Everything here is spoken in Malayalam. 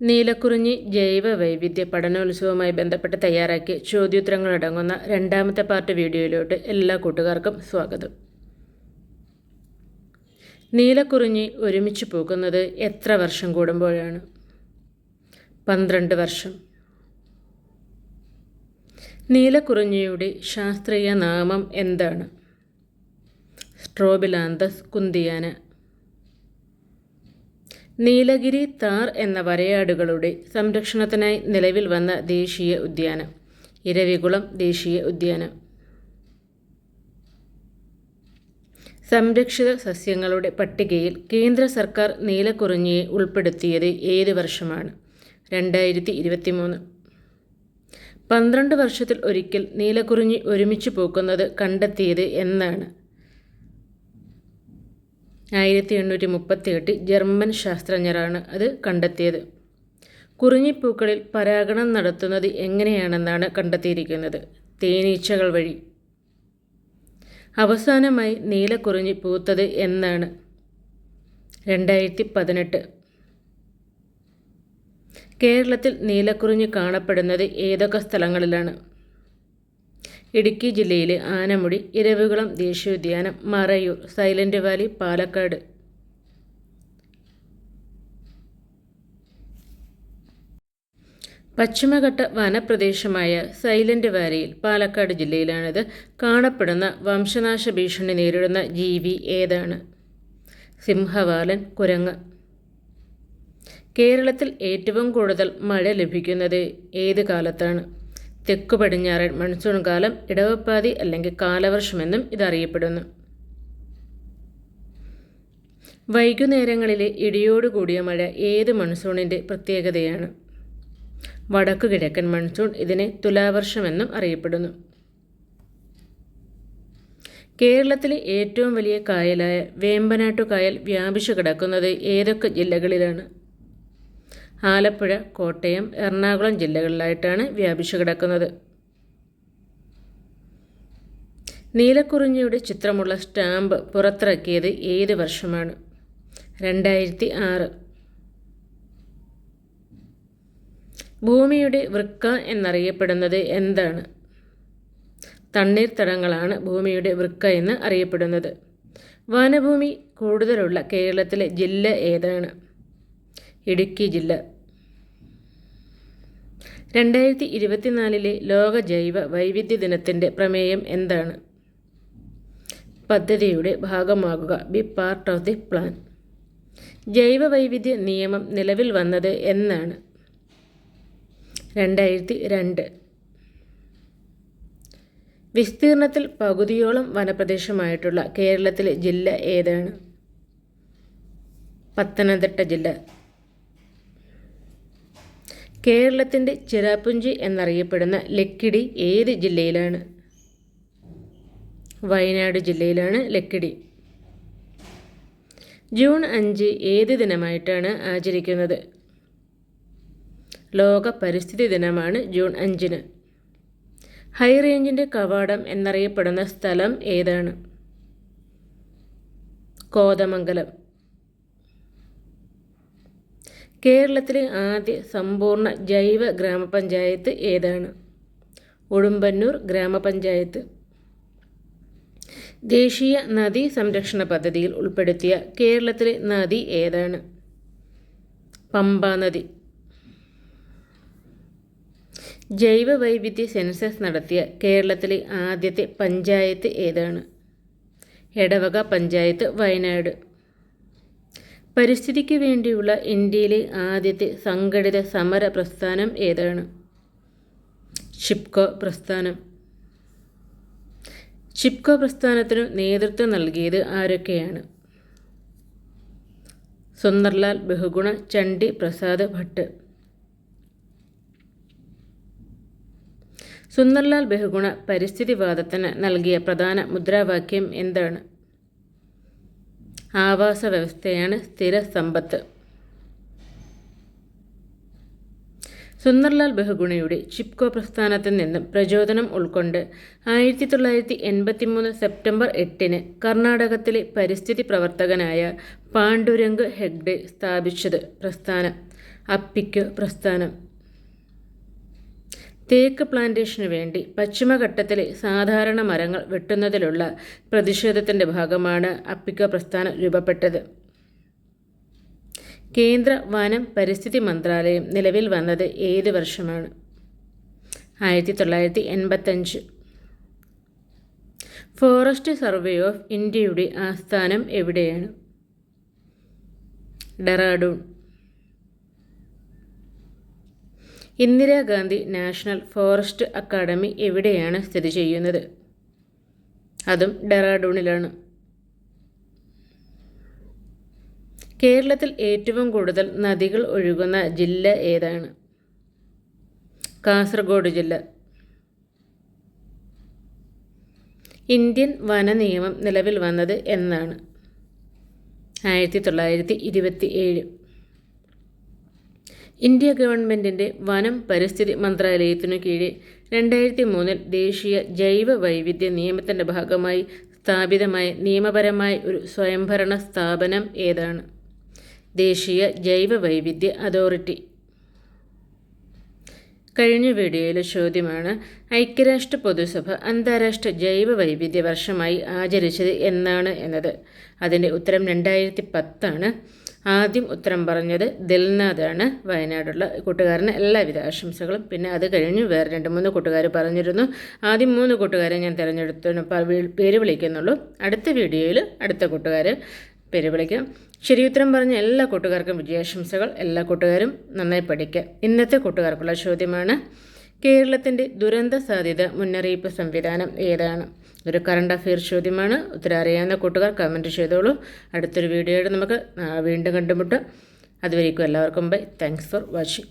നീലക്കുറിഞ്ഞി ജൈവ വൈവിധ്യ പഠനോത്സവവുമായി ബന്ധപ്പെട്ട് തയ്യാറാക്കിയ ചോദ്യോത്തരങ്ങളടങ്ങുന്ന രണ്ടാമത്തെ പാർട്ട് വീഡിയോയിലോട്ട് എല്ലാ കൂട്ടുകാർക്കും സ്വാഗതം. നീലക്കുറിഞ്ഞി ഒരുമിച്ച് പോകുന്നത് എത്ര വർഷം കൂടുമ്പോഴാണ്? പന്ത്രണ്ട് വർഷം. നീലക്കുറിഞ്ഞിയുടെ ശാസ്ത്രീയ നാമം എന്താണ്? സ്ട്രോബിലാന്തസ് കുന്തിയാന നീലഗിരി താർ എന്ന വരയാടുകളുടെ സംരക്ഷണത്തിനായി നിലവിൽ വന്ന ദേശീയ ഉദ്യാനം. ഇരവികുളം ദേശീയ ഉദ്യാനം. സംരക്ഷിത സസ്യങ്ങളുടെ പട്ടികയിൽ കേന്ദ്ര സർക്കാർ നീലക്കുറിഞ്ഞിയെ ഉൾപ്പെടുത്തിയത് ഏത് വർഷമാണ്. രണ്ടായിരത്തി ഇരുപത്തി മൂന്ന് പന്ത്രണ്ട് വർഷത്തിൽ ഒരിക്കൽ നീലക്കുറിഞ്ഞി ഒരുമിച്ച് പൂക്കുന്നത് കണ്ടെത്തിയത് എന്നാണ് ആയിരത്തി എണ്ണൂറ്റി മുപ്പത്തി എട്ടിൽ ജർമ്മൻ ശാസ്ത്രജ്ഞരാണ് അത് കണ്ടെത്തിയത്. കുറിഞ്ഞിപ്പൂക്കളിൽ പരാഗണം നടത്തുന്നത് എങ്ങനെയാണെന്നാണ് കണ്ടെത്തിയിരിക്കുന്നത്. തേനീച്ചകൾ വഴി. അവസാനമായി നീലക്കുറിഞ്ഞി പൂത്തത് എന്നാണ്. രണ്ടായിരത്തി പതിനെട്ട് കേരളത്തിൽ നീലക്കുറിഞ്ഞി കാണപ്പെടുന്നത് ഏതൊക്കെ സ്ഥലങ്ങളിലാണ്? ഇടുക്കി ജില്ലയിലെ ആനമുടി ഇരവികുളം ദേശീയോദ്യാനം മറയൂർ സൈലന്റ് വാലി പാലക്കാട്. പശ്ചിമഘട്ട വനപ്രദേശമായ സൈലന്റ് വാലിയിൽ പാലക്കാട് ജില്ലയിലാണിത്. കാണപ്പെടുന്ന വംശനാശ ഭീഷണി നേരിടുന്ന ജീവി ഏതാണ്? സിംഹവാലൻ കുരങ്ങ്. കേരളത്തിൽ ഏറ്റവും കൂടുതൽ മഴ ലഭിക്കുന്നത് ഏത് കാലത്താണ്? തെക്കു പടിഞ്ഞാറൻ മൺസൂൺ കാലം ഇടവപ്പാതി അല്ലെങ്കിൽ കാലവർഷമെന്നും ഇതറിയപ്പെടുന്നു. വൈകുന്നേരങ്ങളിലെ ഇടിയോടുകൂടിയ മഴ ഏത് മൺസൂണിന്റെ പ്രത്യേകതയാണ്? വടക്കു കിഴക്കൻ മൺസൂൺ ഇതിനെ തുലാവർഷമെന്നും അറിയപ്പെടുന്നു. കേരളത്തിലെ ഏറ്റവും വലിയ കായലായ വേമ്പനാട്ടു കായൽ വ്യാപിച്ചു കിടക്കുന്നത് ഏതൊക്കെ ജില്ലകളിലാണ്? ആലപ്പുഴ കോട്ടയം എറണാകുളം ജില്ലകളിലായിട്ടാണ് വ്യാപിച്ചു കിടക്കുന്നത്. നീലക്കുറിഞ്ഞിയുടെ ചിത്രമുള്ള സ്റ്റാമ്പ് പുറത്തിറക്കിയത് ഏത് വർഷമാണ്? രണ്ടായിരത്തി ആറ് ഭൂമിയുടെ വൃക്ക എന്നറിയപ്പെടുന്നത് എന്താണ്? തണ്ണീർത്തടങ്ങളാണ് ഭൂമിയുടെ വൃക്ക എന്ന് അറിയപ്പെടുന്നത്. വനഭൂമി കൂടുതലുള്ള കേരളത്തിലെ ജില്ല ഏതാണ്? ഇടുക്കി ജില്ല. രണ്ടായിരത്തി ഇരുപത്തിനാലിലെ ലോക ജൈവ വൈവിധ്യ ദിനത്തിന്റെ പ്രമേയം എന്താണ്? പദ്ധതിയുടെ ഭാഗമാകുക. Be part of the plan ജൈവ വൈവിധ്യ നിയമം നിലവിൽ വന്നത് എന്നാണ്. രണ്ടായിരത്തി രണ്ട് വിസ്തീർണത്തിൽ പകുതിയോളം വനപ്രദേശമായിട്ടുള്ള കേരളത്തിലെ ജില്ല ഏതാണ്? പത്തനംതിട്ട ജില്ല. കേരളത്തിന്റെ ചിറാപ്പുഞ്ചി എന്നറിയപ്പെടുന്ന ലക്കിടി ഏത് ജില്ലയിലാണ്? വയനാട് ജില്ലയിലാണ് ലക്കിടി. ജൂൺ അഞ്ച് ഏത് ദിനമായിട്ടാണ് ആചരിക്കുന്നത്? ലോക പരിസ്ഥിതി ദിനമാണ് ജൂൺ അഞ്ചിന്. ഹൈ റേഞ്ചിന്റെ കവാടം എന്നറിയപ്പെടുന്ന സ്ഥലം ഏതാണ്? കോതമംഗലം. കേരളത്തിലെ ആദ്യ സമ്പൂർണ ജൈവ ഗ്രാമപഞ്ചായത്ത് ഏതാണ്? ഉടുമ്പന്നൂർ ഗ്രാമപഞ്ചായത്ത്. ദേശീയ നദീ സംരക്ഷണ പദ്ധതിയിൽ ഉൾപ്പെടുത്തിയ കേരളത്തിലെ നദി ഏതാണ്? പമ്പാ നദി. ജൈവ വൈവിധ്യ സെൻസസ് നടത്തിയ കേരളത്തിലെ ആദ്യത്തെ പഞ്ചായത്ത് ഏതാണ്? എടവക പഞ്ചായത്ത് വയനാട്. പരിസ്ഥിതിക്ക് വേണ്ടിയുള്ള ഇന്ത്യയിലെ ആദ്യത്തെ സംഘടിത സമര പ്രസ്ഥാനം ഏതാണ്? ഷിപ്കോ പ്രസ്ഥാനം. ഷിപ്കോ പ്രസ്ഥാനത്തിനു നേതൃത്വം നൽകിയത് ആരൊക്കെയാണ്? സുന്ദർലാൽ ബഹുഗുണ ചണ്ഡി പ്രസാദ് ഭട്ട്. സുന്ദർലാൽ ബഹുഗുണ പരിസ്ഥിതിവാദത്തിന് നൽകിയ പ്രധാന മുദ്രാവാക്യം എന്താണ്? ആവാസ വ്യവസ്ഥയാണ് സ്ഥിര സമ്പത്ത് സുന്ദർലാൽ ബഹുഗുണയുടെ ചിപ്കോ പ്രസ്ഥാനത്തിൽ നിന്നും പ്രചോദനം ഉൾക്കൊണ്ട് ആയിരത്തി തൊള്ളായിരത്തി എൺപത്തി മൂന്ന് സെപ്റ്റംബർ എട്ടിന് കർണാടകത്തിലെ പരിസ്ഥിതി പ്രവർത്തകനായ പാണ്ഡുരംഗ് ഹെഗ്ഡെ സ്ഥാപിച്ചത് പ്രസ്ഥാനം അപ്പിക്കു പ്രസ്ഥാനം. തേക്ക് പ്ലാന്റേഷന് വേണ്ടി പശ്ചിമഘട്ടത്തിലെ സാധാരണ മരങ്ങൾ വെട്ടുന്നതിലുള്ള പ്രതിഷേധത്തിന്റെ ഭാഗമാണ് അപ്പിക്ക പ്രസ്ഥാനം രൂപപ്പെട്ടത്. കേന്ദ്ര വനം പരിസ്ഥിതി മന്ത്രാലയം നിലവിൽ വന്നത് ഏത് വർഷമാണ്? ആയിരത്തി തൊള്ളായിരത്തി എൺപത്തഞ്ച് ഫോറസ്റ്റ് സർവേ ഓഫ് ഇന്ത്യയുടെ ആസ്ഥാനം എവിടെയാണ്? Dehradun. Indira Gandhi national forest academy എവിടെയാണ് സ്ഥിതി ചെയ്യുന്നത്? അതും ഡെറാഡൂണിലാണ്. കേരളത്തിൽ ഏറ്റവും കൂടുതൽ നദികൾ ഒഴുകുന്ന ജില്ല ഏതാണ്? കാസർഗോഡ് ജില്ല. ഇന്ത്യൻ വന നിയമം നിലവിൽ വന്നത് എന്നാണ്. ആയിരത്തി തൊള്ളായിരത്തി ഇരുപത്തി ഏഴ് ഇന്ത്യ ഗവൺമെന്റിന്റെ വനം പരിസ്ഥിതി മന്ത്രാലയത്തിനു കീഴിൽ രണ്ടായിരത്തി മൂന്നിൽ ദേശീയ ജൈവ വൈവിധ്യ നിയമത്തിന്റെ ഭാഗമായി സ്ഥാപിതമായ നിയമപരമായ ഒരു സ്വയംഭരണ സ്ഥാപനം ഏതാണ്? ദേശീയ ജൈവ വൈവിധ്യ അതോറിറ്റി. കഴിഞ്ഞ വീഡിയോയിലെ ചോദ്യമാണ് ഐക്യരാഷ്ട്ര പൊതുസഭ അന്താരാഷ്ട്ര ജൈവ വൈവിധ്യ വർഷമായി ആചരിച്ചത് എന്നാണ് എന്നത്. അതിന്റെ ഉത്തരം രണ്ടായിരത്തി പത്താണ്. ആദ്യം ഉത്തരം പറഞ്ഞത് ദിൽനാഥാണ്. വയനാടുള്ള കൂട്ടുകാരന് എല്ലാവിധ ആശംസകളും. പിന്നെ അത് കഴിഞ്ഞ് വേറെ രണ്ട് മൂന്ന് കൂട്ടുകാർ പറഞ്ഞിരുന്നു. ആദ്യം മൂന്ന് കൂട്ടുകാരെ ഞാൻ തിരഞ്ഞെടുത്തു. പേര് വിളിക്കുന്നുള്ളൂ. അടുത്ത വീഡിയോയിൽ അടുത്ത കൂട്ടുകാർ പേര് വിളിക്കാം. ഉത്തരം പറഞ്ഞ എല്ലാ കൂട്ടുകാർക്കും വിജയാശംസകൾ. എല്ലാ കൂട്ടുകാരും നന്നായി പഠിക്കുക ഇന്നത്തെ കൂട്ടുകാർക്കുള്ള ചോദ്യമാണ് കേരളത്തിന്റെ ദുരന്ത സാധ്യത മുന്നറിയിപ്പ് സംവിധാനം ഏതാണ്? ഒരു കറണ്ട് അഫെയർ ചോദ്യമാണ്. ഉത്തരം അറിയാവുന്ന കൂട്ടുകാർ കമന്റ് ചെയ്തോളൂ. അടുത്തൊരു വീഡിയോയുടെ നമുക്ക് വീണ്ടും കണ്ടുമുട്ടാം. അതുവരേക്കും എല്ലാവർക്കും ബൈ താങ്ക്സ് ഫോർ വാച്ചിങ്